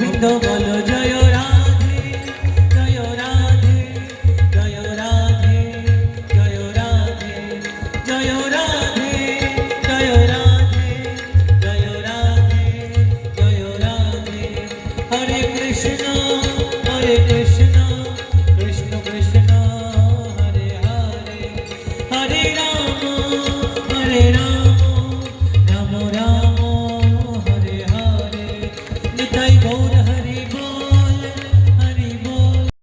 গোবিন্দ বলো, জয় রাধে জয় রাধে জয় রাধে জয় রাধে জয় রাধে জয় রাধে জয় রাধে জয় রাধে। হরে কৃষ্ণ হরে কৃষ্ণ কৃষ্ণ কৃষ্ণ, হরে হরে হরে রাম